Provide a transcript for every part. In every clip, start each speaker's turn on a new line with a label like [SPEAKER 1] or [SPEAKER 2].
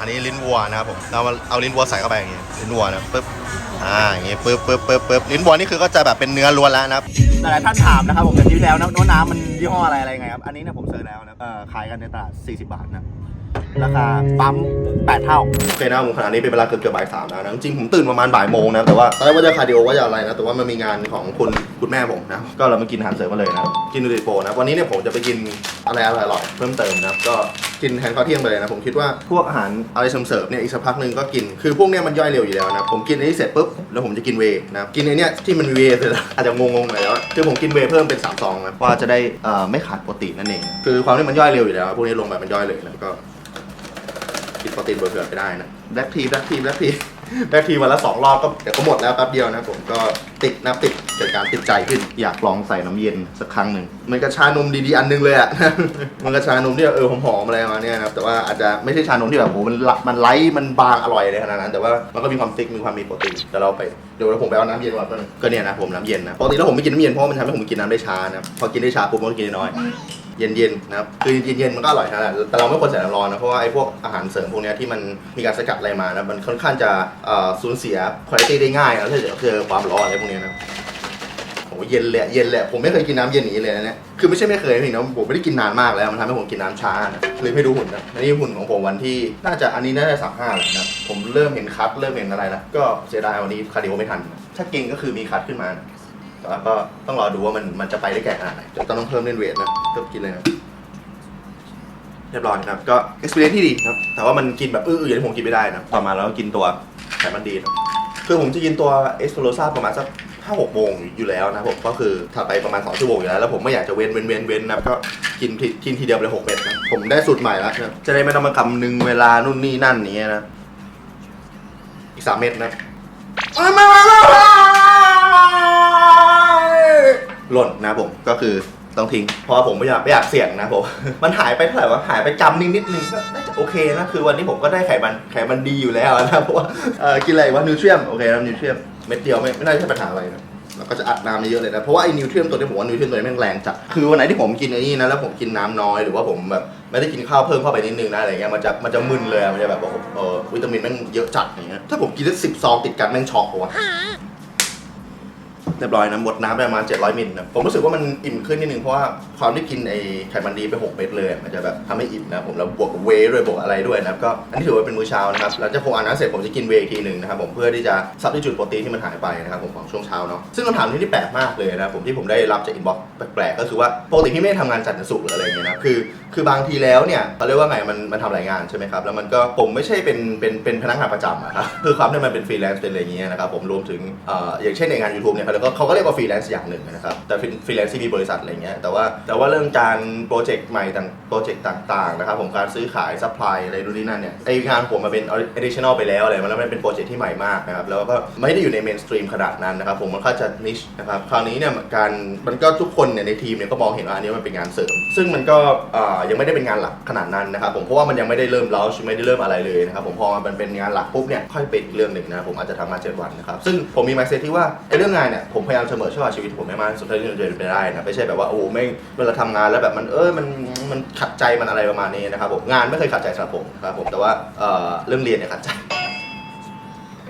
[SPEAKER 1] อันนี้ลิ้นวัวนะครับผมเรามาเอาลิ้นวัวใส่เข้าไปอย่างงี้ลิ้นวัวนะปึ๊บอ่าอย่างงี้ปึ๊บปึ๊บปึ๊บปึ๊บลิ้นวัวนี่คือก็จะแบบเป็นเนื้อล้วนแล้วนะครับ
[SPEAKER 2] หลายท่านถามนะครับผมแต่ที่แล้วน้ำน้ำมันยี่ห้ออะไรอะไรไงครับอันนี้เนี่ยผมเซิร์แล้วนะเอ่อขายกันในตลาด40 บาทนะ ราคาปั๊ม8เท่าโอเคนะผมขณะนี้เป็นเวลาเกือบเกือบบ่ายสามแล้วนะจริงผมตื่นประมาณบ่ายโมงนะแต่ว่าตอนแรกว่าจะคาร์ดิโอว่าจะอะไรนะแต่ว่ามันมีงานของคุณคุณแม่ผมนะก็เรามากินอาหารเสริมมาเลยนะกินนูริโปนะวันนี้เนี่ยผมจะไปกินอะไรอร่อยๆเพิ่มเติมนะก็กินแทนข้าวเที่ยงไปเลยนะผมคิดว่าพวกอาหารอะไรเสริมๆเนี่ยอีกสักพักหนึ่งก็กินคือพวกเนี้ยมันย่อยเร็วอยู่แล้วนะผมกินอันนี้เสร็จปุ๊บแล้วผมจะกินเวนะกินไอเนี้ยที่มันเวเสร็จแล้วอาจจะงงๆหน่อยแล้วาคือผมกินเวเพิ่มเป็นสามซองนะว่าจะได้เอ่อไม่ขาดโปรตีนนั่นเองคือความที่มันย่อยเร็วอยู่แล้ว พวกนี้ลงแบบมันย่อยเลยนะก็ กินโปรตีนเผื่อไปได้นะแบล็กทีแบล็กทีแบล็กทีแบล็กทีวันละสองรอบก็เดี๋ยวก็หมดแล้วแป๊บเดียวนะผมก็ติดนะติดเกิดการติดใจขึ้นอยากลองใส่น้ำเย็นสักครั้งหนึ่งมันก็ชานมดีๆอันหนึงเลยอะ มันก็ชานมที่เออหอมๆอะไรมาเนี้ยนะครับแต่ว่าอาจจะไม่ใช่ชานมที่แบบโหมันละมันไลท์มันบางอร่อยเลยขนาดนั้น แต่ว่ามันก็มีความติกมีความมีโปรตีนเดี๋ยวเราไปเดี๋ยวเราผมไปเอาน้ำเย็นก่อนแป๊บนึงก็เนี่ยนะผมน้ำเย็นนะปกติแล้วผมไม่กินน้ำเย็นเพราะว่ามันทำให้ผมกินน้ำได้ช้านะพอกินได้ช้าปุ๊บมันก็กินได้น้อย เย็นๆนะครับคือเย็นๆมันก็อร่อยนะแต่เราไม่ควรใส่น้ำร้อนนะเพราะว่าไอ้พวกอาหารเสริมพวกนี้ที่มันมีการสกัดอะไรมานะมันค่อนข้างจะสูญเสียคุณภาพได้ง่ายนะถ้าเกิดเจอความร้อนอะไรพวกนี้นะโอ้เย็นเละเย็นเละผมไม่เคยกินน้ำเย็นอย่างนี้เลยนะเนี่ยคือไม่ใช่ไม่เคยพี่นะผมไม่ได้กินนานมากแล้วมันทำให้ผมกินน้ำช้านะเลยให้ดูหุ่นนะอันนี้หุ่นของผมวันที่น่าจะอันนี้น่าจะสามห้าแล้วนะผมเริ่มเห็นคัทเริ่มเห็นอะไรแล้วก็เสียดายวันนี้คาร์ดิโอไม่ทัน ถ้าเก่งก็คือมีคัทขึ้นมา แต่ว่าก็ต้องรอดูว่ามันมันจะไปได้แก่ขนาดไหนเดี๋ยวต้องเพิ่มเล่นเวทนะเพิ่มกินเลยนะเรียบร้อยครับก็ experience ที่ดีครับ แต่ว่ามันกินแบบอื้อๆอย่างที่ผมกินไม่ได้นะต่อมาแล้วก็กินตัวไขมันดีนะคือผมจะกินตัวเอสโ o โ a ซาประมาณสักห้าหกโมงอยู่แล้วนะผมก็คือถัดไปประมาณสองชั่วโมงอยู่แล้วแล้วผมไม่อยากจะเว้นเว้นเว้นเว้นนะก็กินทีกินทีเดียวไปเลยหกเม็ดนะผมได้สูตรใหม่แล้วนะจะได้ไม่ต้องมากำนึงเวลานู่นนี่นั่นอย่างเนี้ยนะอีกสามเม็ดนะ หล่นนะผมก็คือต้องทิ้งเพราะว่าผมไม่อยากไม่อยากเสี่ยงนะผม มันหายไปเท่าไหร่วะหายไปจำนิดนิดนึงก็น่าจะโอเคนะคือวันนี้ผมก็ได้ไขมันไขมันดีอยู่แล้วนะเพราะว่าเอ่อกินอะไรวะนิวเทรียมโอเคนะนิวเทรียมเม็ดเดียวไม่ไม่น่าจะใช่ปัญหาอะไรนะแล้วก็จะอัดน้ำเยอะเลยนะเพราะว่าไอ้นิวเทรียมตัวนี้ผมว่านิวเทรียมตัวนี้แม่งแรงจัดคือวันไหนที่ผมกินไอ้นี่นะแล้วผมกินน้ำน้อยหรือว่าผมแบบไม่ได้กินข้าวเพิ่มเข้าไปนิดนึงนะอะไรเงี้ยมันจะมันจะมึนเลยอะมันจะแบบว่าเออวิตามินแม่งเยอะจัดอย่างเงี้ยถ้าผมกินได้สิบซองติดกันแม่งช็อกปะวะ เรียบร้อยนะหมดน้ำไปประมาณ 700มิลนะผมรู้สึกว่ามันอิ่มขึ้นนิดนึงเพราะว่าความที่กินไอ้ไขมันดีไป 6 เม็ดเลย มันจะแบบทำให้อิ่มนะผมแล้วบวกกับเวย์ด้วยบวกอะไรด้วยนะครับก็อันนี้ถือว่าเป็นมื้อเช้านะครับหลังจากผมอาบน้ำเสร็จผมจะกินเวย์อีกทีหนึ่งนะครับผมเพื่อที่จะซับที่จุดโปรตีนที่มันหายไปนะครับผมของช่วงเช้าเนาะซึ่งคำถามนี้ที่แปลกมากเลยนะผมที่ผมได้รับจากอินบ็อกซ์แปลกๆก็คือว่าปกติพี่ไม่ได้ทำงานจันทร์ถึงศุกร์หรืออะไรเงี้ยนะคือคือบางทีแล้วเนี่ยเขาเรียกว่าไงมันมันทำหลายงานใช่ไหมครับแล้วมันก็ผมไม่ใช่เป็นเป็นเป็นพนักงานประจำอะครับคือความที่มันเป็นฟรีแลนซ์เป็นอะไรเงี้ยนะครับผมรวมถึงเอ่ออย่างเช่นในงาน YouTube เนี่ยเขาเรียกว่าเขาก็เรียกว่าฟรีแลนซ์อย่างหนึ่งนะครับ แต่ฟรีแลนซ์ที่มีบริษัทอะไรเงี้ย แต่ว่าแต่ว่าเรื่องการโปรเจกต์ใหม่ต่างโปรเจกต์ต่างๆนะครับผมการซื้อขายซัพพลายอะไรดูนนี่นั่นเนี่ยไองานผมมันเป็น additional ไปแล้วอะไรมันแล้วมันเป็นโปรเจกต์ที่ใหม่มากนะครับ แล้วก็ไม่ได้อยู่ในเมนสตรีมขนาดนั้นนะครับผมมันก็จะนิชนะครับคราวนี้เนี่ยการมันก็ทุกคนเนี่ยในทีมเนี่ยก็มองเห็นว่าอันนี้มันเป็นงานเสริม ซึ่งมันก็ยังไม่ได้เป็นงานหลักขนาดนั้นนะครับผมเพราะว่ามันยังไม่ได้เริ่มเลาไม่ได้เริ่มอะไรเลยนะครับผมพอมันเป็นงานหลักปุ๊บเนี่ยค่อยเป็นเรื่องหนึ่งนะผมอาจจะทำมาเจ็ดวันนะครับซึ่งผมมี mindset ที่ว่าไอ้เรื่องงานเนี่ยผมพยายามเสมอช่วชีวิตผมให้มากที่สุดเท่าที่จะเป็นไปได้นะไม่ใช่แบบว่าโอ้ไม่เวลาทำงานแล้วแบบมันเออมันมันขัดใจมันอะไรประมาณนี้นะครับผมงานไม่เคยขัดใจสำหรับผมนะครับผมแต่ว่าเเรื่องเรียนเนี่ยขัดใจ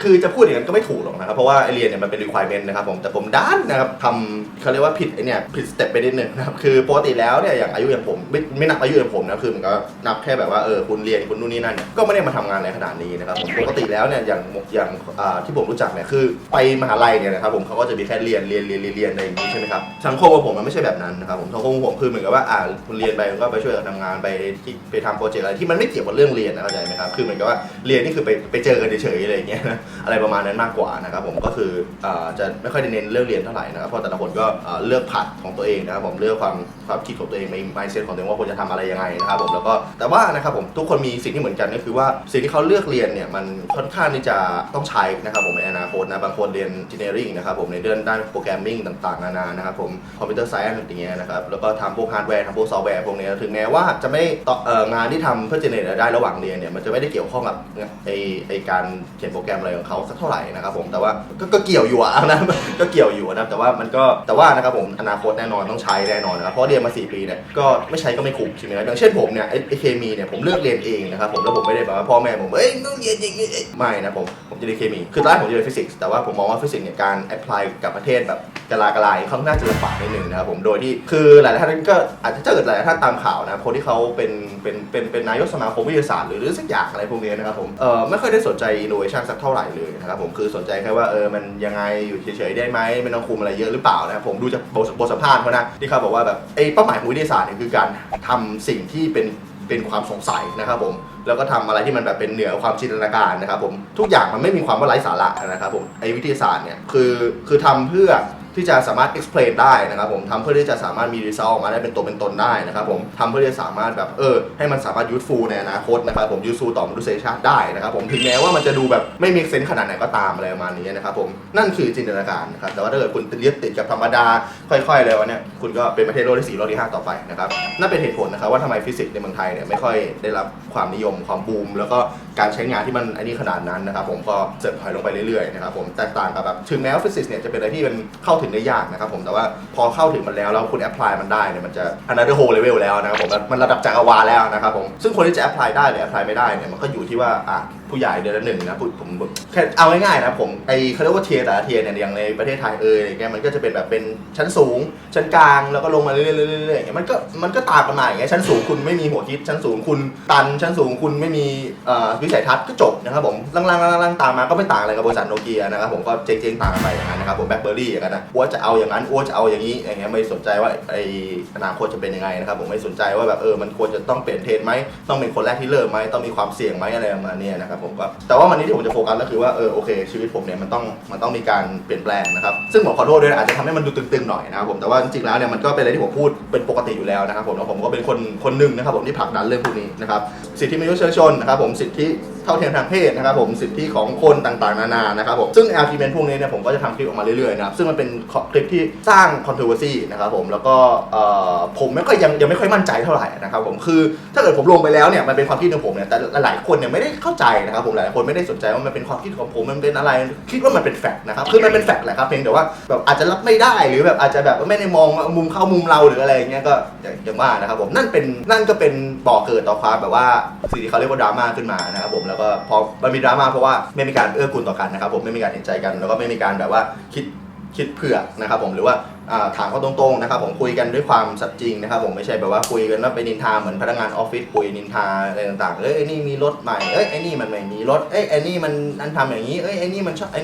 [SPEAKER 2] คือจะพูดอย่างนั้นก็ไม่ถูกหรอกนะครับ เพราะว่าไอเรียนเนี่ยมันเป็น requirement นะครับผม แต่ผมด้านนะครับทำเขาเรียกว่าผิดไอเนี่ยผิดสเต็ปไปนิดนึงนะครับ คือปกติแล้วเนี่ยอย่างอายุอย่างผมไม่ไม่นับอายุอย่างผมนะ คือมันก็นับแค่แบบว่าเออคุณเรียนคุณนู่นนี่นั่นเนี่ยก็ไม่ได้มาทำงานอะไรขนาดนี้นะครับผมปกติแล้วเนี่ยอย่างอย่างอ่าที่ผมรู้จักเนี่ยคือไปมหาลัยเนี่ยนะครับผมเขาก็จะมีแค่เรียนเรียนเรียนเรียนเรียนอะไรอย่างนี้ใช่ไหมครับ สังคมของผมมันไม่ใช่แบบนั้นนะครับผม สังคมของผมคือเหมือนกับว่าอ่าคุณเรียนไปคุณก็ไปช่วยกันทำงานไปที่ไปทำโปรเจกต์อะไรที่มันไม่เกี่ยวกับเรื่องเรียนนะเข้าใจไหมครับ คือเหมือนกับว่าเรียนนี่คือไปไปเจอกันเฉยๆอะไรอย่างเงี้ยนะอะไรประมาณนั้นมากกว่านะครับผมก็คืออจะไม่ค่อยได้เน้นเรื่องเรียนเท่าไหร่นะครับเพราะแต่ละคนก็เลือกผัดของตัวเองนะครับผมเลือกความความคิดของตัวเองไม่ไม่เซนของตัวเองว่าควรจะทำอะไรยังไงนะครับผมแล้วก็แต่ว่านะครับผมทุกคนมีสิ่งที่เหมือนกันก็คือว่าสิ่งที่เขาเลือกเรียนเนี่ยมันค่อนข้างที่จะต้องใช้นะครับผมในอนาคตนะบางคนเรียน engineering นะครับผมในเรื่องด้านโปรแกรมมิ่งต่างๆนานานะครับผมคอมพิวเตอร์ไซน์อย่างเงี้ยนะครับแล้วก็ทำพวกฮาร์ดแวร์ทำพวกซอฟต์แวร์พวกเนี้ยถึงแม้ว่าจะไม่ต่อเอ่องานที่ทำเพื่อ generate รายได้ระหว่างเรียนเนี่ยมันจะไม่ได้เกี่ยวข้องกับไอไอการเขียนโปรแกรมอะไรของเขาสักเท่าไหร่นะครับผมแต่ว่าก็ก็เกี่ยวอยู่อะนะ ก็เกี่ยวอยู่นะแต่ว่ามันก็แต่ว่านะครับผมอนาคตแน่นอนต้องใช้แน่นอนนะครับเพราะเรียนมา 4 ปีเนี่ยก็ไม่ใช้ก็ไม่คุ้มใช่ไหมครับอย่างเช่นผมเนี่ยไอ้เคมีเนี่ยผมเลือกเรียนเองนะครับผมแล้วผมไม่ได้แบบว่าพ่อแม่ผมเอ้ยต้องเรียนอย่างนี้ยไม่นะผมผมจะเรียนเคมีคือตอนแรกผมจะเรียนฟิสิกส์แต่ว่าผมมองว่าฟิสิกส์เนี่ยการแอพพลายกับประเทศแบบ กะลากะลายค่อนข้างจะลำบากนิดนึงนะครับผมโดยที่คือหลายท่านก็อาจจะเกิดหลายท่านตามข่าวนะคนที่เขาเป็นเป็นเป็นเป็นนายกสมาคมวิทยาศาสตร์หรือหรือสักอย่างอะไรพวกนี้นะครับผมเออไม่ค่อยได้สนใจอินโนเวชันสักเท่าไหร่เลยนะครับผมคือสนใจแค่ว่าเออมันยังไงอยู่เฉยๆได้ไหมไม่ต้องคุมอะไรเยอะหรือเปล่านะครับผมดูจากบทบทสัมภาษณ์เขานะที่เขาบอกว่าแบบไอ้เป้าหมายของวิทยาศาสตร์เนี่ยคือการทำสิ่งที่เป็นเป็นความสงสัยนะครับผมแล้วก็ทำอะไรที่มันแบบเป็นเหนือความจินตนาการนะครับผมทุกอย่างมันไม่มีความว่าไร้สาระนะครับผมไอ้วิทยาศาสตร์เนี่ยคือคือทำเพื่อ ที่จะสามารถ explain ได้นะครับผมทำเพื่อที่จะสามารถมี result ออกมาได้เป็นตัวเป็นตนได้นะครับผมทำเพื่อที่จะสามารถแบบเออให้มันสามารถ useful ในอนาคตนะครับผม useful ต่อมนุษยชาติได้นะครับผมถึงแม้ว่ามันจะดูแบบไม่มีเซนส์ขนาดไหนก็ตามอะไรประมาณนี้นะครับผมนั่นคือจินตนาการนะครับแต่ว่าถ้าเกิดคุณเลียดติดกับธรรมดาค่อยๆเลยวะเนี่ยคุณก็เป็นประเทศโลกที่สี่โลกที่ห้าต่อไปนะครับนั่นเป็นเหตุผลนะครับว่าทำไมฟิสิกส์ในเมืองไทยเนี่ยไม่ค่อยได้รับความนิยมความบูม แล้วก็การใช้งานที่มันอันนี้ขนาดนั้นนะครับผมก็เสื่อมถอยลงไปเรื่อยๆนะครับผมแตกต่างกับแบบถึงแม้ว่าฟิสิกส์เนี่ยจะเป็นอะไรที่มันเข้าถึงได้ยากนะครับผมแต่ว่าพอเข้าถึงมันแล้วแล้วคุณแอพพลายมันได้เนี่ยมันจะ another whole level แล้วนะครับผมมันระดับจักรวาลแล้วนะครับผมซึ่งคนที่จะแอพพลายได้หรือแอพพลายไม่ได้เนี่ยมันก็อยู่ที่ว่าอะ ผู้ใหญ่เดือนละหนึ่งนะผมผมแค่เอาง่ายๆนะผมไอเขาเรียกว่าเทียร์แต่ละเทียร์เนี่ยอย่างในประเทศไทยเอออย่างเงี้ยมันก็จะเป็นแบบเป็นชั้นสูง ชั้นกลางแล้วก็ลงมาเรื่อยๆเรื่อยๆอย่างเงี้ยมันก็มันก็ตามกันมาอย่างเงี้ยชั้นสูงคุณไม่มีหัวคิดชั้นสูงคุณตันชั้นสูงคุณไม่มีเอ่อวิสัยทัศน์ก็จบนะครับผมล่างๆล่างๆตามมาก็ไม่ต่างอะไรกับบริษัทโนเกียนะครับผมก็เจ๊งๆต่างกันไปอย่างนั้นนะครับผมแบล็คเบอร์รี่อย่างนั้นนะอ้วจะเอาอย่างนั้นอ้วจะเอาอย่างนี้อย่างเงี้ยไม่สนใจว่าไออนาคตจะเป็นยังไงนะครับผมไม่สนใจว่าแบบเออมันควรจะต้องเปลี่ยนเทรนไหมต้องเป็นคนแรกที่เริ่มไหมต้องมีความเสี่ยงไหมอะไรประมาณนี้ยนะครับผมก็แต่ว่าวันนี้ที่ผมจะโฟกัสก็คือว่าเออโอเคชีวิตผมเนี่ยมันต้องมันต้องมีการเปลี่ยนแปลงนะครับซึ่งผมขอโทษด้วยนะอาจจะทำให้มันดูตึงๆหน่อยนะครับผมแต่ว่าจริงๆแล้วเนี่ยมันก็เป็นอะไรที่ผมพูดเป็นปกติอยู่แล้วนะครับผมแล้วผมก็เป็นคนคนหนึ่งนะครับผมที่ผลักดันเรื่องพวกนี้นะครับสิทธิมนุษยชนนะครับผมสิทธิ ท่าเทียมทางเพศนะครับผมสิทธิของคนต่างๆ นานานะครับผมซึ่ง argument พวกนี้เนี่ยผมก็จะทำคลิปออกมาเรื่อยๆนะครับซึ่งมันเป็นคลิปที่สร้าง controversy นะครับผมแล้วก็ผมไม่ค่อยยังยังไม่ค่อยมั่นใจเท่าไหร่นะครับผมคือถ้าเกิดผมลงไปแล้วเนี่ยมันเป็นความคิดของผมเนี่ยแต่หลายๆคนเนี่ยไม่ได้เข้าใจนะครับผมหลายคนไม่ได้สนใจว่ามันเป็นความคิดของผมมันเป็นอะไรคิดว่ามันเป็นแฟกต์นะครับคือมันเป็นแฟกต์แหละครับเพียงแต่ว่าแบบอาจจะรับไม่ได้หรือแบบอาจจะแบบไม่ได้มองมุมเข้ามุมเราหรืออะไรอย่างเงี้ยก็ย่างอย่างว่านะครับผมนั่นเป็นนั่นก็เป็นบ่อเกิดต่อความแบบว่าสิ่งที่เขาเรียกว่าดราม่าขึ้นมานะครับผมแล้วก็พอมันมีดราม่าเพราะว่าไม่มีการเอื้อกูลต่อกันนะครับผมไม่มีการเห็นใจกัน แล้วก็ไม่มีการแบบว่าคิดคิดเผื่อนะครับผมหรือว่าอ่าถามเขาตรงๆนะครับผมคุยกันด้วยความสัตย์จริงนะครับผมไม่ใช่แบบว่าคุยกันว่าไปนินทาเหมือนพนักงานออฟฟิศคุยนินทาอะไรต่างๆเอ้ยไอ้นี่มีรถใหม่เอ้ยไอ้นี่มันไม่มีรถเอ้ยไอ้นี่มันนั่นทำอย่างนี้เอ้ยไอ้นี่มันชอบไอ้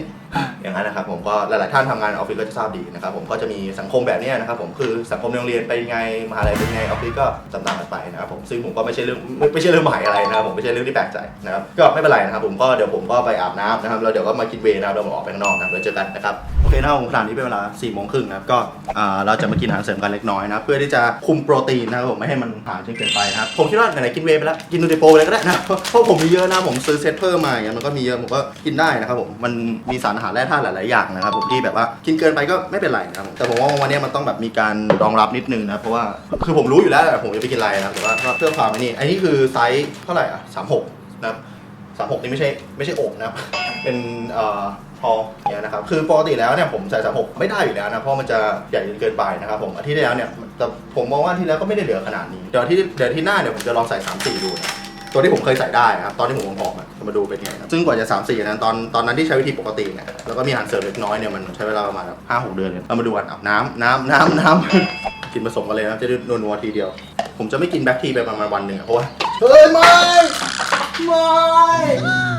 [SPEAKER 2] อย่างนั้นนะครับผมก็หลายๆท่านทำงานออฟฟิศก็จะทราบดีนะครับผมก็จะมีสังคมแบบนี้นะครับผมคือสังคมโรงเรียนเป็นไงมหาลัยเป็นไงออฟฟิศก็ตามๆกันไปนะครับผมซึ่งผมก็ไม่ใช่เรื่องไม่ใช่เรื่องใหม่อะไรนะครับผมไม่ใช่เรื่องที่แปลกใจนะครับก็ไม่เป็นไรนะครับผมก็เดี๋ยวผมก็ไปอาบน้ำนะครับแล้วเดี๋ยวก็มากินเวย์นะครับเราออกไปข้างนอกนะครับแล้วเจอกันนะครับโอเคนะครับผมขณะนี้เป็นเวลา4ี่โมงครึ่งนะครับก็เราจะมากินอาหารเสริมกันเล็กน้อยนะเพื่อที่จะคุมโปรตีนนะครับผมไม่ให้มันหายจนเกินไปนะครับผมคิดว่าไหนๆกินเวไปแล้วกินนูติโปไปเลยก็ได้นะเพราะเพราะผมมีเยอะนะผมซื้อเซตเพิ่มมาอย่างเงี้ยมันก็มีเยอะผมก็กินได้นะครับผมมันมีสารอาหารแร่ธาตุหลาย ๆ อย่างนะครับผมที่แบบว่ากินเกินไปก็ไม่เป็นไรนะครับผมแต่ผมว่าวันนี้มันต้องแบบมีการรองรับนิดนึงนะเพราะว่าคือผมรู้อยู่แล้วแหละผมจะไปกินอะไรนะครับแต่ว่าก็เพื่อความไอ้นี่อันนี้คือไซส์เท่าไหร่อะสามหกนะครับสามหกนี่ไม่ใช่ไม่ใช่อกนะครับเป็นเอ่อพอเนี่ยนะครับคือปกติแล้วเนี่ยผมใส่สามหกไม่ได้อยู่แล้วนะเพราะมันจะใหญ่จนเกินไปนะครับผมอาทิตย์ที่แล้วเนี่ยแต่ผมมองว่าอาที่แล้วก็ไม่ได้เหลือขนาดนี้เดี๋ยวที่เดี๋ยวที่หน้าเนี่ยผมจะลองใส่สามสี่ดูนะ ตัวที่ผมเคยใส่ได้นะครับตอนที่ผมผอมๆอะมาดูเป็นไงครับซึ่งกว่าจะ3 4นั้นตอนตอนนั้นที่ใช้วิธีปกติเนี่ยแล้วก็มีอาหารเสริมเล็กน้อยเนี่ยมันใช้เวลาประมาณห้าหกเดือนเลยเรามาดูกันเอาน้ำน้ำน้ำน้ำ กินผสมกันเลยนะจะได้นัวๆทีเดียว ผมจะไม่กินแบล็คทีไปประมาณวันหนึ่งอะเพราะว่าเฮ้ยไม่ ไม่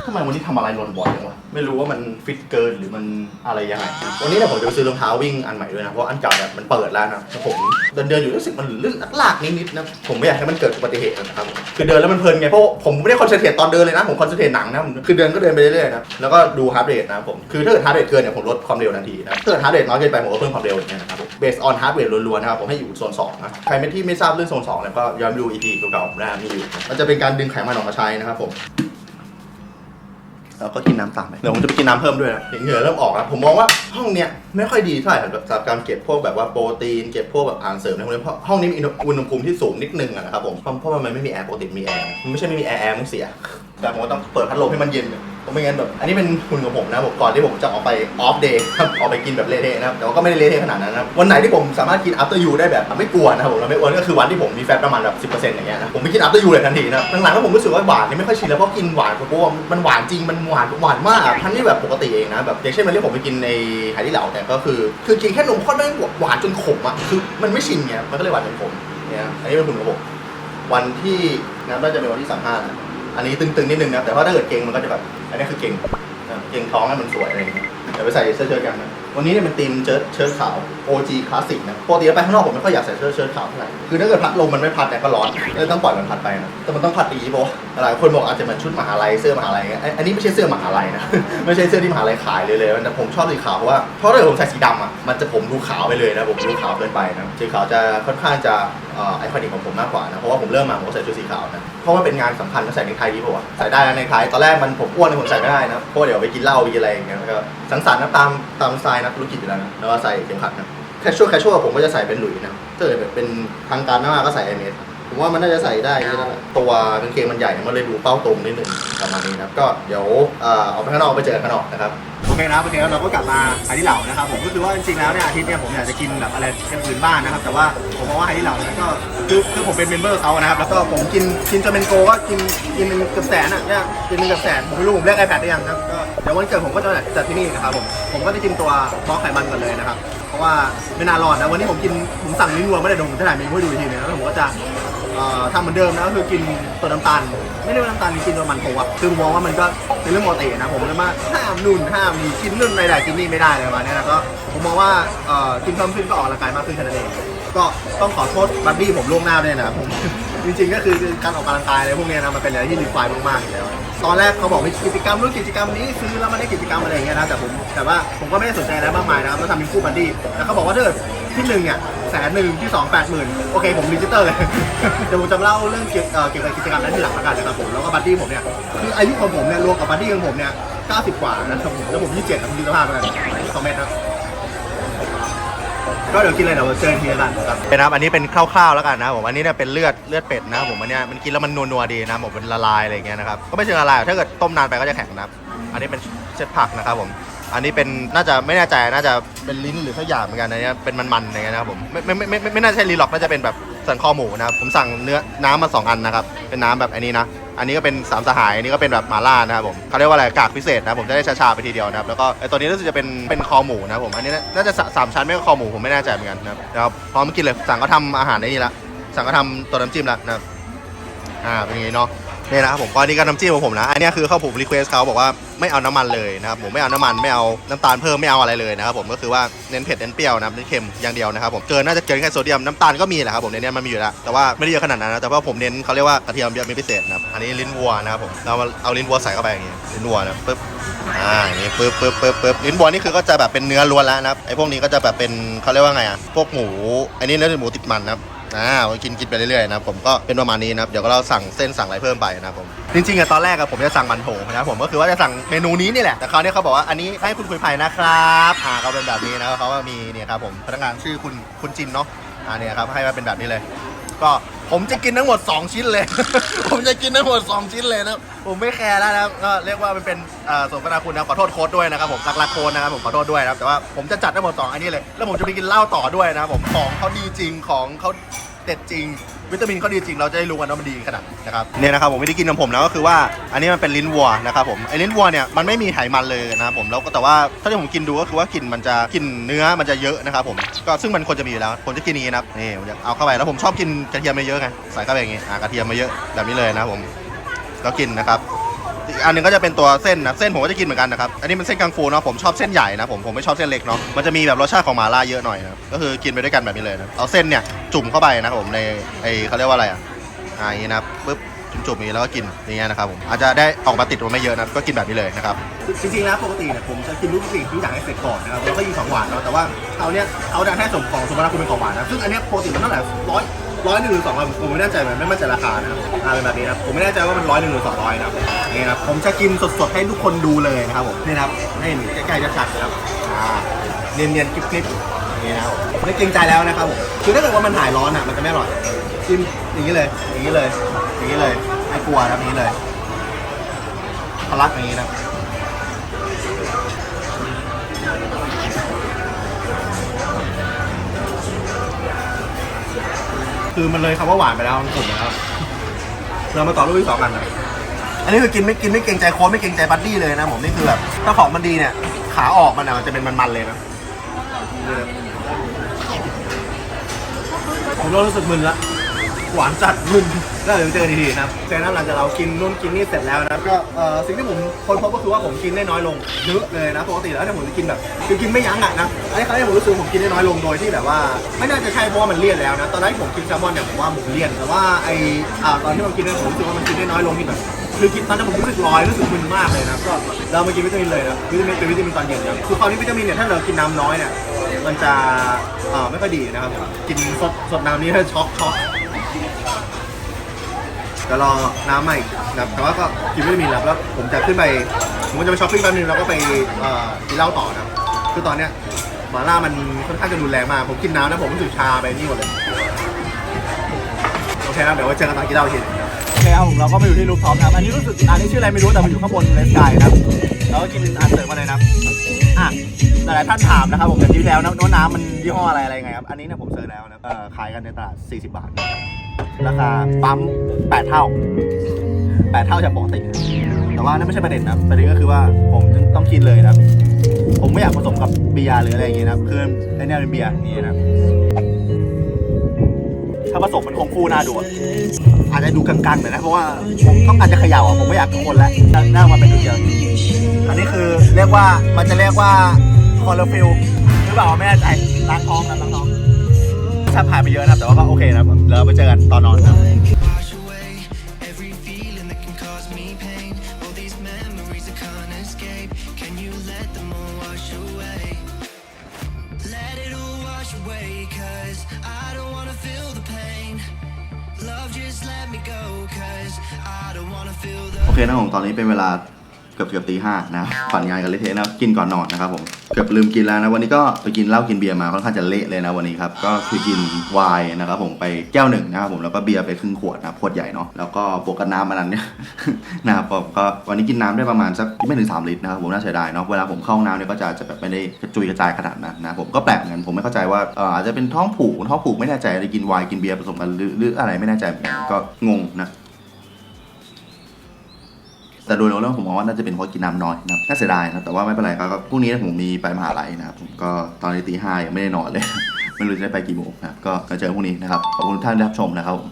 [SPEAKER 2] ทำไมวันนี้ทำอะไรหล่นบ่อยจังวะไม่รู้ว่ามันฟิตเกินหรือมันอะไรยังไง วันนี้เนี่ยผมจะไปซื้อรองเท้าวิ่งอันใหม่ด้วยนะ เพราะอันเก่าเนี่ยมันเปิดแล้วนะแล้วผมเดินเดินอยู่รู้สึกมันลื่นลากนิดๆนะ ผมไม่อยากให้มันเกิดอุบัติเหตุนะครับคือเดินแล้วมันเพลินไง เพราะผมไม่ได้คอนเซนเทรตตอนเดินเลยนะ ผมคอนเซนเทรตหนังนะ คือเดินก็เดินไปเรื่อยๆนะ แล้วก็ดูฮาร์ดเรทนะผม คือถ้าเกิดฮาร์ดเรทเกินเนี่ยผมลดความเร็วทันทีนะ ถ้าเกิดฮาร์ดเรทน้อยเกินไปผมก็เพิ่มความเร็วอย่างเงี้ยนะครับเบสออนฮาร์ดเรทล้วนๆนะครับผมให้อยู่โซนสองนะ ใครไม่ที่ไม่ทราบเรื่องโซนสองเนี่ยก็ย้อนดูอีพีเก่าๆนะมีอยู่มันจะเป็นการดึงไขมันออกมาใช้นะครับผมเราก็กินน้ำตามไปเดี๋ยวผมจะไปกินน้ำเพิ่มด้วยนะเหงื่อเริ่มออกแล้วผมมองว่าห้องเนี้ยไม่ค่อยดีเท่าไหร่สำหรับการเก็บพวกแบบว่าโปรตีนเก็บพวกแบบอาหารเสริมในพวกนี้เพราะห้องนี้มีอุณหภูมิที่สูงนิดนึงอะนะครับผมเพราะเพราะมันไม่มีแอร์ปกติมีแอร์มันไม่ใช่ไม่มีแอร์แอร์มันเสียแต่ผมก็ต้องเปิดพัดลมให้มันเย็น ผมไม่งั้นแบบอันนี้เป็นหุ่นของผมนะผมก่อนที่ผมจะออกไปออฟเดย์ครับออกไปกินแบบเละเทะนะครับแต่ว่าก็ไม่ได้เละเทะขนาดนั้นนะครับวันไหนที่ผมสามารถกิน after you ได้แบบไม่กลัวนะครับผมแล้วไม่อ้วนก็คือวันที่ผมมีแฟตประมาณแบบ10%อย่างเงี้ยนะผมไม่กิน after you เลยทันทีนะหลังๆแล้วผมรู้สึกว่าหวานนี่ไม่ค่อยชินแล้วเพราะกินหวานเพราะว่ามันหวานจริงมันหวานหวานมากทั้งที่แบบปกติเองนะแบบอย่างเช่นวันที่ผมไปกินในไหที่เหลาเนี่ก็คือ คือกินแค่นมข้นไม่หวานจนขมอะคือมันไม่ชินไงมันก็เลยหวานจนขมเนี่ยอันนี้เป็นหุ่นของผมวันที่นะน่าจะเป็นวันที่สามห้าอันนี้ตึงๆนิดนึงนะแต่ว่าถ้าเกิดเก่งมันก็จะแบบ อันนี้คือเก่งเก่งท้องให้มันสวยอะไรอย่างเงี้ยเดี๋ยวไปใส่เสื้อเชิ้ตกันนะวันนี้เนี่ยเป็นธีมเชิ้ตเชิ้ตขาว OG คลาสสิกนะปกติแล้วไปข้างนอกผมไม่ค่อยอยากใส่เสื้อเชิ้ตขาวเท่าไหร่คือถ้าเกิดพัดลมมันไม่พัดเนี่ยก็ร้อนเลยต้องปล่อยมันพัดไปนะแต่มันต้องพัดดีเพราะหลายคนบอกอาจจะเหมือนชุดมหาลัยเสื้อมหาลัยเงี้ยอันอันนี้ไม่ใช่เสื้อมหาลัยนะ ไม่ใช่เสื้อที่มหาลัยขายเลยเลยแต่ผมชอบสีขาวเพราะว่าเพราะถ้าเกิดผมใส่สีดำอะมันจะผมดูขาวไปเลยนะผมดูขาวเกินไปนะสีขาวจะค่อนข้างจะไอคอนิกของผมมากกว่านะเพราะว่าผมเริ่มมาผมก็ใส่ชุดสีขาวนะ เพราะว่าเป็นงานสำคัญก็ใส่ในไทยดีกว่าใส่ได้นะในไทยตอนแรกมันผมอ้วนเลยผมใส่ไม่ได้นะเพราะว่าเดี๋ยวไปกินเหล้าไปกินอะไรอย่างเงี้ยแล้วก็สังสรรค์นะตามตามสไตล์นักธุรกิจอยู่แล้วนะแล้วก็ใส่เข็มขัดนะแคชชวลแคชชวลผมก็จะใส่เป็นหลุยส์นะถ้าเกิดแบบเป็นทางการมากๆก็ใส่ไอเมส ผมว่ามันน่าจะใส่ได้นี่แล้วตัวกางเกงมันใหญ่มันเลยดูเป้าตรงนิดนึงประมาณนี้นะครับก็เดี๋ยวเอ่อเอาไปข้างนอกไปเจอกันข้างนอกนะครับโอเคนะครับโอเคแล้วเราก็กลับมาไฮที่เหล่านะครับผมก็คือว่าจริงๆแล้วเนี่ยอาทิตย์เนี่ยผมอยากจะกินแบบอะไรอย่างอื่นบ้างนะครับ แต่ว่าผมมองว่าไฮที่เหล่าเนี่ยก็คือคือผมเป็นเมมเบอร์เขานะครับแล้วก็ผมกินกินจนเป็นโกก็กินกินเป็นเกือบแสนอะเนี่ยกินเป็นเกือบแสนผมไม่รู้ผมเรียกไอแพดได้ยังครับก็เดี๋ยววันเกิดผมก็จะจัดที่นี่นะครับผมผมก็จะกินตัวบล็อกไขมันก่อนเลยนะครับเพราะว่าไม่นานรอดนะวันนี้ผมกินผมสั่งลิ้นวัวไม่ได้ดมถ่ายเมนูให้ดูทีนึงแล้วผมก็จะ ทำเหมือนเดิมนะก็คือกินตัวน้ำตาล ไม่ได้ว่าน้ำตาลกินตัวมันโถอะคือมองว่ามันก็เป็นเรื่องปกตินะผมเลยว่าห้ามนุ่นห้ามนี่กินนุ่นไม่ได้กินนี่ไม่ได้เลยประมาณเนี้ยนะก็ผมมองว่าเออกินเพิ่มขึ้นก็ออกกำลังกายมากขึ้นแค่นั้นเอง ก็ต้องขอโทษบัดดี้ผมล่วงหน้าด้วยนะผม จริงๆก็คือการออกกำลังกายอะไรพวกเนี้ยนะมันเป็นอะไรที่รีควายมากๆอยู่แล้วตอนแรกเขาบอกมีกิจกรรมนู่นกิจกรรมนี้ซื้อแล้วมันได้กิจกรรมอะไรอย่างเงี้ยนะแต่ผมแต่ว่าผมก็ไม่ได้สนใจอะไรมากมายนะครับแล้วทำเป็นคู่บัดดี้แล้วเขาบอกว่าถ้าเกิดที่หนึ่งเนี่ยแสนหนึ่งที่สองแปดหมื่นโอเคผมรีจิสเตอร์เลย เดี๋ยวผมจะเล่าเรื่องเกี่ยวเอ่อเกี่ยวกับกิจกรรมนั้นทีหลังละกันนะครับผมแล้วก็บัดดี้ผมเนี่ยคืออายุของผมเนี่ยรวมกับบัดดี้ของผมเนี่ย90 กว่านะครับผมแล้วผม27นะผมดูสภาพแล้วกันสองเมตรครับ ก็เดี๋ยวกินอะไรเดี๋ยวเจอทีละกันครับเป็นครับอันนี้เป็นคร่าวๆแล้วกันนะผมอันนี้เนี่ยเป็นเลือดเลือดเป็ดนะครับผมอันเนี้ยมันกินแล้วมันนัวๆดีนะผมเป็นละลายอะไรอย่างเงี้ยนะครับก็ไม่เชิงละลายถ้าเกิดต้มนานไปก็จะแข็งนะครับอันนี้เป็นเช็ดผักนะครับผมอันนี้เป็นน่าจะไม่แน่ใจน่าจะเป็นลิ้นหรือสักอย่างเหมือนกันอันนี้เป็นมันๆอะไรเงี้ยนะครับผมไม่ไม่ไม่ไม่ไม่ไม่น่าใช่ลิ้นหรอกน่าจะเป็นแบบสันคอหมูนะครับผมสั่งเนื้อน้ำมาสองอันนะครับเป็นน้ำแบบอันนี้นะ อันนี้ก็เป็นสามสหายอันนี้ก็เป็นแบบหมาล่านะครับผมเขาเรียกว่าอะไรกากพิเศษนะผมจะได้ชาๆไปทีเดียวนะครับแล้วก็ไอตัวนี้รู้สึกจะเป็นเป็นคอหมูนะครับผมอันนี้น่าจะสามชั้นไม่ก็คอหมูผมไม่แน่ใจเหมือนกันนะครับเดี๋ยวพร้อมกินเลยสั่งก็ทำอาหารได้นี่ละสั่งก็ทำตัวน้ำจิ้มละนะครับอ่าเป็นอย่างงี้เนาะ นี่นะครับผมก็อันนี่ก็น้ำจิ้มของผมนะอันนี้คือเขาผมรีเควสเขาบอกว่าไม่เอาน้ำมันเลยนะครับผมไม่เอาน้ำมันไม่เอาน้ำตาลเพิ่มไม่เอาอะไรเลยนะครับผมก็คือว่าเน้นเผ็ดเน้นเปรี้ยวนะครับเน้นเค็มอย่างเดียวนะครับผมเกินน่าจะเกินแค่โซเดียมน้ำตาลก็มีแหละครับผมในนี้มันมีอยู่แล้วแต่ว่าไม่ได้เยอะขนาดนั้นนะแต่ว่าผมเน้นเขาเรียกว่ากระเทียมเยอะเป็นพิเศษนะครับอันนี้ลิ้นวัวนะครับผมเราเอาลิ้นวัวใส่เข้าไปอย่างงี้ลิ้นวัวนะปึ๊บอ่าอย่างงี้ปึ๊บปึ๊บปึ๊บปึ๊บลิ้นวัวนี่คือก็จะแบบเป็นเนื้อล้วนแล้วนะครับไอ้พวกนี้ก็จะแบบเป็นเขาเรียกว่าไงอะพวกหมูอันนี้เนื้อหมูติดมันนะครับ อ่ากินกินไปเรื่อยๆนะครับผมก็เป็นประมาณนี้นะครับเดี๋ยวก็เราสั่งเส้นสั่งอะไรเพิ่มไปนะครับผมจริงๆอะตอนแรกอะผมจะสั่งมันโถนะครับผมก็คือว่าจะสั่งเมนูนี้นี่แหละแต่คราวนี้เขาบอกว่าอันนี้ให้คุณคุยไผ่นะครับอ่าเขาเป็นแบบนี้นะครับเขาก็มีเนี่ยครับผมพนักงานชื่อคุณคุณจินเนาะอ่าเนี่ยครับให้มาเป็นแบบนี้เลย ก็ผมจะกินทั้งหมด 2 ชิ้นเลย ผมจะกินทั้งหมด 2 ชิ้นเลยนะผมไม่แคร์แล้วนะครับก็เรียกว่ามันเป็นเอ่อสมนาคุณนะขอโทษโค้ดด้วยนะครับผมรักรักโค้ดนะครับผมขอโทษด้วยนะครับแต่ว่าผมจะจัดทั้งหมด2อันนี้เลยแล้วผมจะไปกินเหล้าต่อด้วยนะครับผมของเขาดีจริงของเขาเด็ดจริง วิตามินเขาดีจริงเราจะได้รู้กันว่ามันดีขนาดไหนนะครับเนี่ยนะครับผมไม่ได้กินของผมนะก็คือว่าอันนี้มันเป็นลิ้นวัวนะครับผมไอ้ลิ้นวัวเนี่ยมันไม่มีไขมันเลยนะครับผมแล้วก็แต่ว่าถ้าที่ผมกินดูก็คือว่ากลิ่นมันจะกลิ่นเนื้อมันจะเยอะนะครับผมก็ซึ่งมันควรจะมีอยู่แล้วผมจะกินอย่างนี้นะครับนี่ผมจะเอาเข้าไปแล้วผมชอบกินกระเทียมเยอะๆไงใส่เข้าไปอย่างงี้อ่ากระเทียมมาเยอะแบบนี้เลยนะครับผมแล้วกินนะครับ อันหนึงก็จะเป็นตัวเส้นนะเส้นผมก็จะกินเหมือนกันนะครับอันนี้เป็นเส้นกังฟูเนาะผมชอบเส้นใหญ่นะผมผมไม่ชอบเส้นเล็กเนาะมันจะมีแบบรสชาติของหมาล่าเยอะหน่อยนะก็คือกินไปด้วยกันแบบนี้เลยนะเอาเส้นเนี่ยจุ่มเข้าไปนะครับผมในไอเขาเรียกว่าอะไรอะอ่าอย่างนี้นะปุ๊บจุ่มๆนี้แล้วก็กินอย่างเงี้ยนะครับผมอาจจะได้ออกมาติดมันไม่เยอะนะก็กินแบบนี้เลยนะครับจริงๆแล้วปกติเนี่ยผมจะกินทุกสิ่งทุกอย่างให้เสร็จก่อนนะครับแล้วก็ยิงของหวานเนาะแต่ว่าเอาเนี้ยเอาแต่แค่สมของสมนาคุณเป็นของหวานนะซึ่งอันเนี้ยปกติมันเท่าไหร่ร้อย ร้อยหนึ่งหรือสองร้อยผมไม่แน่ใจเหมันไม่มั่นใจราคานะครับอ่าเป็นแบบนี้นะผมไม่แน่ใจว่ามันร้อยหนึ่งหรือสองร้อยนะครับนี่นะครับผมจะกินสดๆให้ทุกคนดูเลยนะครับผมนี่นะครับให้เห็นใกล้ๆชัดๆนะครับอ่าเนียนๆคลิปๆนี่นะครับผมไม่เกรงใจแล้วนะครับผมคือถ้าเกิดว่ามันหายร้อนอะมันจะไม่อร่อยกินอย่างนี้เลย อย่างนี้เลย อย่างนี้เลยไม่กลัวนะครับอย่างนี้เลยทะลักอย่างนี้นะ คือมันเลยคำว่าหวานไปแล้วมันสุดแล้ว เรามาต่อรูปที่สองกันนะอันนี้คือกินไม่กินไม่เกรงใจโค้ชไม่เกรงใจบัดดี้เลยนะผมนี่คือแบบถ้าของมันดีเนี่ย ขาออกมันอะมันจะเป็นมันๆเลยนะนี่นะผมเริ่มรู้สึกมึนละหวานจัดมึน แล้วเดี๋ยวเจอกันทีๆนะครับเจอน้ำหลังจากเรากินนู่นกินนี่เสร็จแล้วนะครับก็เอ่อสิ่งที่ผมค้นพบก็คือว่าผมกินได้น้อยลงเยอะเลยนะปกติแล้วเนี่ยผมจะกินแบบคือกินไม่ยั้งอะนะอันนี้ครั้งนี้ผมรู้สึกผมกินได้น้อยลงโดยที่แบบว่า ไม่น่าจะใช่เพราะว่ามันเลี่ยนแล้วนะตอนแรกผมกินแซลมอนเนี่ยผมว่าผมเลี่ยนแต่ว่าไออ่าตอนที่ผมกินเนี่ยผมรู้สึกว่ามันกินได้น้อยลงที่แบบคือกินตอนนั้นผมรู้สึกลอยรู้สึกมึนมากเลยนะก็เรามากินวิตามินเลยนะวิตามินเป็นวิตามินตอนเย็นนะคือคราวนี้วิตามินเนี่ยถ้าเรากินน้ำน้อยเนี่ยมันจะเอ่อไม่ค่อยดีนะครับกินสดสดน้ำนี้ถ้าช็อกช็อก จะรอน้ำใหม่นะครับแต่ว่าก็กินวิตามินแล้วแล้วผมจะขึ้นไปผมก็จะไปช้อปปิ้งแป๊บนึงแล้วก็ไปเอ่อกินเหล้าต่อนะคือตอนเนี้ยหมาล่ามันค่อนข้างจะรุนแรงมากผมกินน้ำนะผมรู้สึกชาไปนี่หมดเลยโอเคครับเดี๋ยวไว้เจอกันตอนกินเหล้าอีกทีโอเคครับผมเราก็มาอยู่ที่รูปท็อปนะครับ อันนี้รู้สึกอันนี้ชื่ออะไรไม่รู้แต่มันอยู่ข้างบนเลสกายนะครับแล้วก็กินอันเสริมมาเลยนะครับอะหลายๆท่านถามนะครับผมจากที่แล้วนะน้ำมันยี่ห้ออะไรอะไรไงครับอันนี้เนี่ยผมเซิร์ชแล้วนะเอ่อขายกันในตลาด 40 บาท ราคาปั๊ม8 เท่า 8 เท่าจากปกติ แต่ว่านั่นไม่ใช่ประเด็นนะประเด็นก็คือว่าผมต้องกินเลยนะผมไม่อยากผสมกับเบียร์หรืออะไรอย่างเงี้ยนะคือไอเนี่ยเป็นเบียร์นี่นะถ้าผสมมันคงคู่หน้าดูอะอาจจะดูกลางๆหน่อยนะเพราะว่าผมต้องการจะเขย่าอะผมไม่อยากคนแล้วนั่งมาเป็นดูเดียวอันนี้คือเรียกว่ามันจะเรียกว่าคอร์ฟิลหรือเปล่าไม่แน่ใจล้างท้องนะล้างท้อง แซบผ่านไปเยอะนะแต่ว่าก็โอเคนะแล้วไปเจอกันตอนนอนครับ
[SPEAKER 1] โอเคนะผมตอนนี้เป็นเวลาเกือบเกือบตีห้านะฝันงานกันเลยเทะนะกินก่อนนอนนะครับผม เกือบลืมกินแล้วนะวันนี้ก็ไปกินเหล้ากินเบียร์มาค่อนข้างจะเละเลยนะวันนี้ครับก็คือกินไวน์นะครับผมไปแก้วหนึ่งนะครับผมแล้วก็เบียร์ไปครึ่งขวดนะครับขวดใหญ่เนาะแล้วก็บวกกับน้ำอันนั้นเนี่ยนะครับผมก็วันนี้กินน้ำได้ประมาณสักไม่ถึง3ลิตรนะครับผมน่าเสียดายเนาะเวลาผมเข้าห้องน้ำเนี่ยก็จะจะแบบไม่ได้กระจุยกระจายขนาดนั้นนะผมก็แปลกเหมือนกันผมไม่เข้าใจว่าอาจจะเป็นท้องผูกท้องผูกไม่แน่ใจอะไรกินไวน์กินเบียร์ผสมกันหรือหรืออะไรไม่แน่ใจเหมือนกันก็งงนะ แต่โดยรวมแล้วผมมองว่าน่าจะเป็นเพราะกินน้ำน้อยนะครับน่าเสียดายนะแต่ว่าไม่เป็นไรครับก็พรุ่งนี้ผมมีไปมหาลัยนะครับผมก็ตอนนี้ตีห้ายังไม่ได้นอนเลย ไม่รู้จะได้ไปกี่โมงนะครับก็ก็เจอพรุ่งนี้นะครับขอบคุณทุกท่านที่รับชมนะครับผม